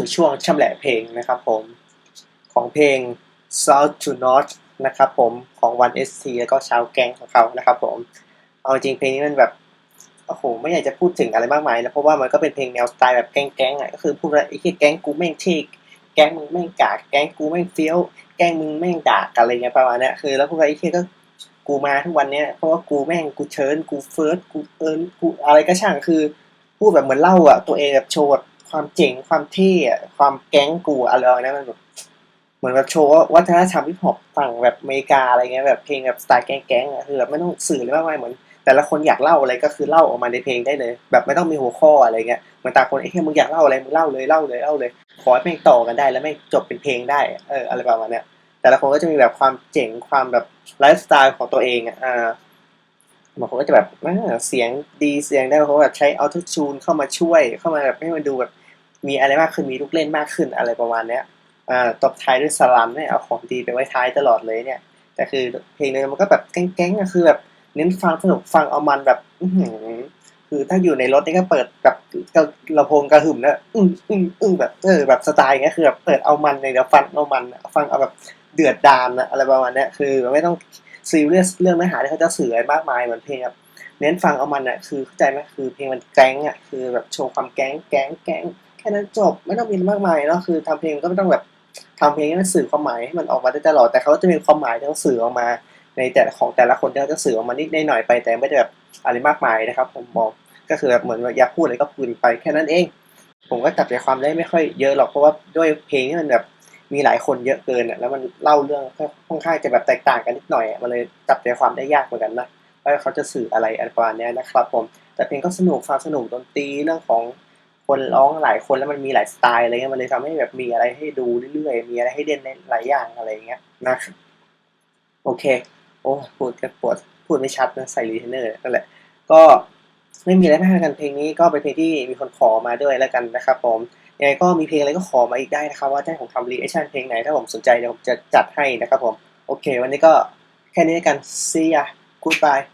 สู่ช่วงชำแหละเพลงนะครับผมของเพลง South to North นะครับผมของ One ST แล้วก็ชาวแก๊งของเขานะครับผม เอาจริงเพลงนี้มันแบบโอ้โหไม่อยากจะพูดถึงอะไรมากมายนะเพราะว่ามันก็เป็นเพลงแนวสไตล์แบบแก๊งๆอะก็คือพูดว่าไอ้แก๊งกูแม่งเท่แก๊งมึงแม่งกากแก๊งกูแม่งเฟี้ยว แก๊งมึงแม่งด่ากันอะไรเงี้ยประมาณนี้คือ แล้วพวกไอ้เหี้ยก็กูมาทุกวันเนี้ยเพราะว่ากูแม่งกูเชิญกูเฟิร์สกูเอิร์นกูอะไรก็ช่างคือ พูดแบบเหมือนเล่าอะตัวเองแบบโชว์ ความเจ๋งความเท่อะความแก๊งกูอะไรนั้นมันแบบเหมือนแบบโชว์วัฒนธรรมฮิปฮอปฝั่งแบบอเมริกาอะไรเงี้ยแบบเพลงแบบสไตล์แก๊งๆอะคือแบบไม่ต้องสื่อเลยมากมายเหมือน แต่ละคนอยากเล่าอะไรก็คือเล่าออกมาในเพลงได้เลย แบบไม่ต้องมีหัวข้ออะไรเงี้ยเหมือนต่างคนไอ้เหี้ยมึงอยากเล่าอะไรมึงเล่าเลยเล่าเลยเล่าเลยขอให้เพลงต่อกันได้แล้วไม่จบเป็นเพลงได้เอออะไรประมาณเนี้ยแต่ละคนก็จะมีแบบความเจ๋งความแบบไลฟ์สไตล์ของตัวเองอะอ่าบางคนก็จะแบบเสียงดีเสียงได้เพราะแบบใช้ออโต้ชูนเข้ามาช่วยเข้ามาแบบให้มันดูแบบ มีอะไรมากขึ้นมีลูกเล่นมากขึ้นอะไรประมาณเนี้ยอ่าตบท้ายด้วยสลัมเนี่ยเอาของดีไปไว้ท้ายตลอดเลยเนี่ยแต่คือเพลงนึงมันก็แบบแก๊งๆอะคือแบบเน้นฟังสนุกฟังเอามันแบบอืคือถ้าอยู่ในรถนี่ก็เปิดแบบกระลำโพงกระหึ่มนะอึ้งอึ้งอึ้งแบบเออแบบสไตล์งเงี้ยคือแบบเปิดเอามันในเดี๋ยวฟังเอามันฟังเอาแบบเดือดดานอะอะไรประมาณนี้คือไม่ต้องซีเรียสเรื่องเนื้อหาที่เขาจะสื่ออะไรมากมายเหมือนเพลงแบบเน้นฟังเอามันอะคือเข้าใจไหมคือเพลงมันแก๊งอะคือแบบโชว์ความแก๊งแก๊งแก๊ง แค่นั้นจบไม่ต้องมีมากมายเนาะคือทำเพลงก็ไม่ต้องแบบทำเพลงให้มันสื่อความหมายให้มันออกมาได้ตลอดแต่เขาก็จะมีความหมายที่เขาสื่อออกมา ในแต่ของแต่ละคนที่เขาจะสื่อออกมานิดหน่อยไปแต่ไม่ได้แบบอะไรมากมายนะครับ ผมมองก็คือแบบเหมือนอยากพูดอะไรก็พูดไปแค่นั้นเอง ผมก็จับใจความได้ไม่ค่อยเยอะหรอกเพราะว่าด้วยเพลงที่มันแบบมีหลายคนเยอะเกินอะแล้วมันเล่าเรื่องค่อนข้างจะแบบแตกต่างกันนิดหน่อยมันเลยจับใจความได้ยากเหมือนกันนะว่าเขาจะสื่ออะไรอะไรประมาณนี้นะครับ ผมแต่เพลงก็สนุกฟังสนุกดนตรีเรื่องของ คนร้องหลายคนแล้วมันมีหลายสไตล์อะไรเงี้ยมันเลยทำให้แบบมีอะไรให้ดูเรื่อยๆมีอะไรให้เล่นในหลายอย่างอะไรเงี้ยนะโอเค โอ้พูดก็ปวดพูดไม่ชัดนะใส่รีเทนเนอร์นั่นแหละ ก็ไม่มีอะไรมากกันเพลงนี้ก็เป็นเพลงที่มีคนขอมาด้วยแล้วกันนะครับผมยังไงก็มีเพลงอะไรก็ขอมาอีกได้นะครับ ว่าถ้าผมทำรีแอคชั่นเพลงไหน ถ้าผมสนใจเดี๋ยวผมจะจัดให้นะครับผม โอเค วันนี้ก็แค่นี้แล้วกัน see ya goodbye